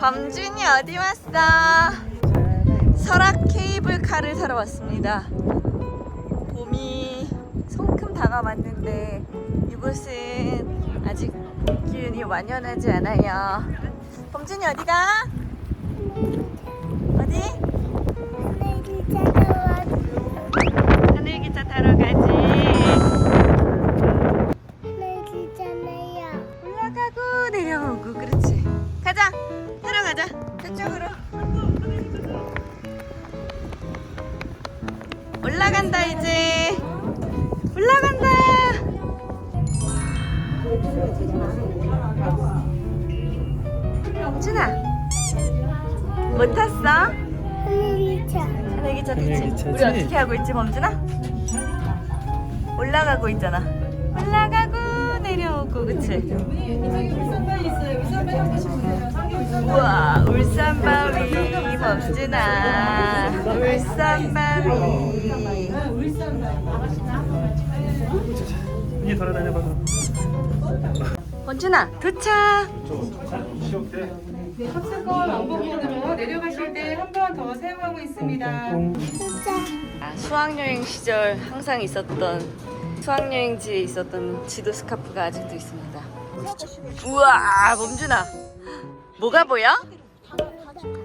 범준이 어디 왔어? 설악 케이블카를 타러 왔습니다. 봄이 성큼 다가왔는데 이곳은 아직 봄 기운이 완연하지 않아요. 범준이 어디가? 어디? 하늘기차 타러 가지. 올라가고 내려오고 그렇지. 가자. 가자. 저쪽으로. 올라간다 이제. 올라간다. 영준아. 못 탔어? 하늘기차 타지. 하늘기차지? 우리 어떻게 하고 있지 범준아? 올라가고 있잖아. 올라가고 내려오고 그치? 우와 울산바위 범준아 울산바위 이제 돌아다녀봐서. 범준아 도착 네, 합승권 왕복으로 내려가실 때 한 번 더 사용하고 있습니다. 아, 수학여행 시절 항상 있었던 수학여행지에 있었던 지도 스카프가 아직도 있습니다 우와 범준아 뭐가 보여?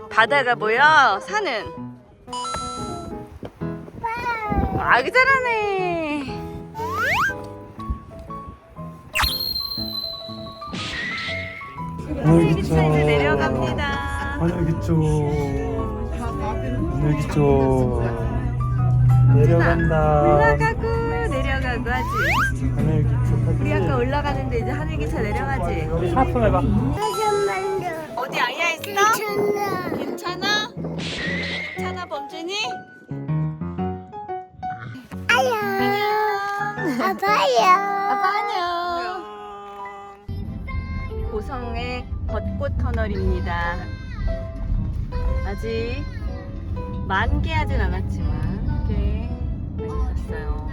바다가 보여? 산은? 아그 잘하네 하늘기차. 기차 이제 내려갑니다 하늘기차. 하늘기차. 내려간다. 올라가고 내려 하늘기차. 우리 아까 올라가는데 이제 하늘기차 내려가지 하품 해봐. 어디 아야 있어? 괜찮아? 괜찮아 범준이? 안녕 아빠 안녕 고성의 벚꽃 터널입니다 아직 만개하진 않았지만 꽤 많이 폈어요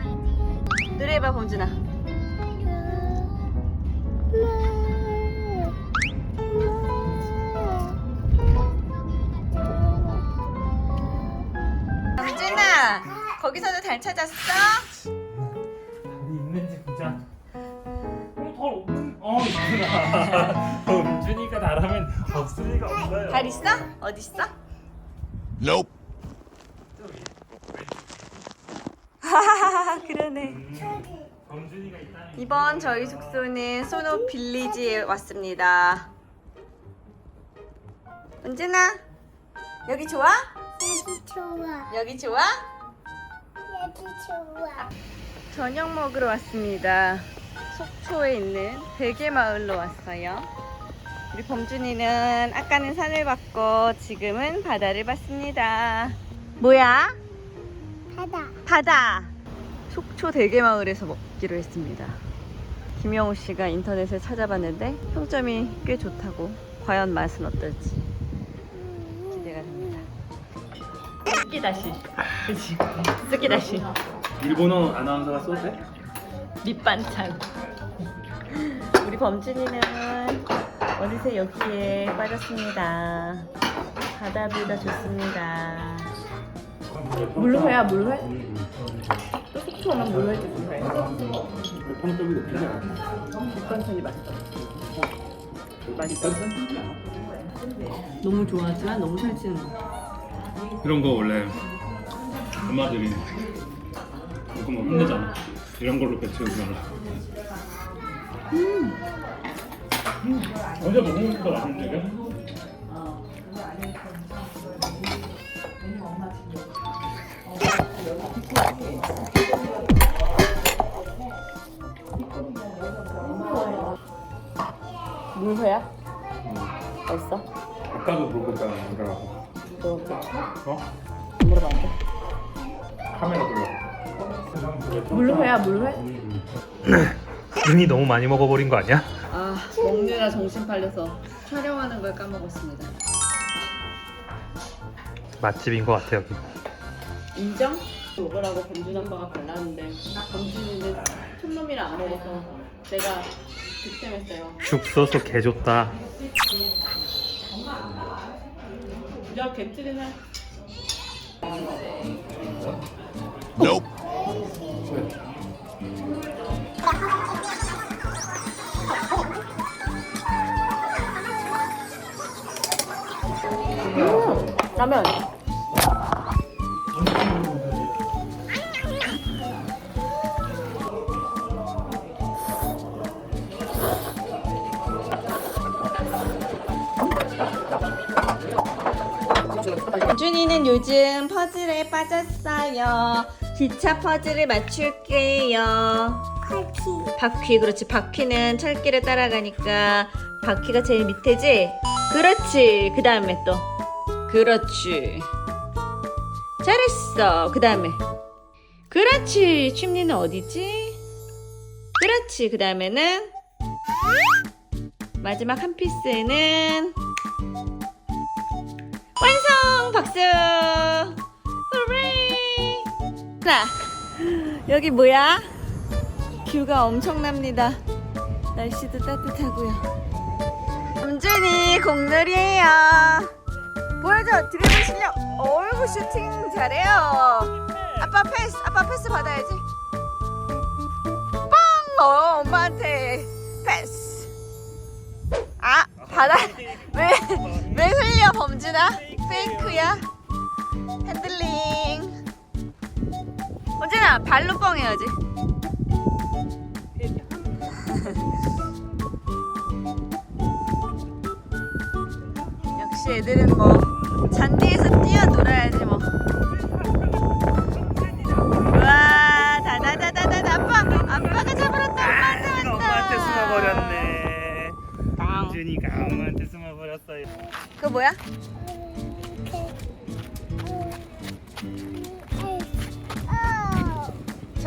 노래해봐 범준아 범준아 거기서도 달 찾았어? 달이 있는지 보자. 어, 달 없는. 어, 있구나. 범준이가 나라면 없을 리가 없어요. 달 있어? 어디 있어? Nope. 하하하 그러네 음, 범준이가. 이번 저희 숙소는 소노 빌리지에 왔습니다. 은진아, 여기 좋아? 여기 좋아? 저녁 먹으러 왔습니다. 속초에 있는 베개 마을로 왔어요. 우리 범준이는 아까는 산을 봤고 지금은 바다를 봤습니다. 뭐야? 바다. 바다. 속초 대게마을에서 먹기로 했습니다. 김영호 씨가 인터넷에 찾아봤는데 평점이 꽤 좋다고. 과연 맛은 어떨지 기대가 됩니다. 쓰기다시. 쓰기다시. 일본어 아나운서가 쏘세? 밑반찬. 우리 범준이는 어느새 여기에 빠졌습니다. 바다뷰가 좋습니다. 물회야 물회? 또 속초 오면 물회지 물회. 평점이 높잖아. 밑반찬이 맛있어. 맛있어. 너무 좋아하지만 너무 살찌는 거. 이런 거 원래 엄마들이 뭐 힘내잖아. 이런 걸로 배채우잖아. 언제 먹는 것보다 맛있는데? 물회야? 맛있어? 아까도 물어볼까 그러라고. 그렇게 어? 물어봐 안 돼? 카메라 돌려. 물회 야 물회? 등이 너무 많이 먹어버린 거 아니야? 아 먹느라 정신 팔려서 촬영하는 걸 까먹었습니다. 맛집인 것 같아 여기. 인정? 먹으라고 범준 엄마가 골랐는데 범준이는 촌놈이라 안 먹어서 내가 득템했어요. 죽 소스 개 좋다. 야 갯질이네. Nope. 음, 라면. 준이는 요즘 퍼즐에 빠졌어요. 기차 퍼즐을 맞출게요. 바퀴. 바퀴, 그렇지. 바퀴는 철길을 따라가니까 바퀴가 제일 밑에지? 그렇지. 그 다음에 또. 그렇지. 잘했어. 그 다음에. 그렇지. 춤리는 어디지? 그렇지. 그 다음에는. 마지막 한 피스는. 완성! 박수! 후레이! 자, 여기 뭐야? 뷰가 엄청납니다. 날씨도 따뜻하고요. 엄준이 공놀이에요. 보여줘, 드리블 실력. 어이구, 슈팅 잘해요. 아빠 패스, 아빠 패스 받아야지. 빵! 어, 엄마한테 패스. 아, 받아. 왜, 왜 흘려, 범준아? 페이크야? 핸들링. 범준아, 발로 뻥 해야지. 역시 애들은 뭐, 잔디에서 뛰어 놀아야지 뭐. 우와, 다다다다다, 아빠, 아빠가 잡으랬다, 엄마한테 왔다. 엄마한테 숨어버렸네. 빵. 준이가 엄마한테 숨어버렸어요. 그거 뭐야?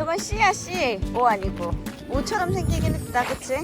저건 C야 C. O 아니고. O처럼 생기긴 했다, 그치?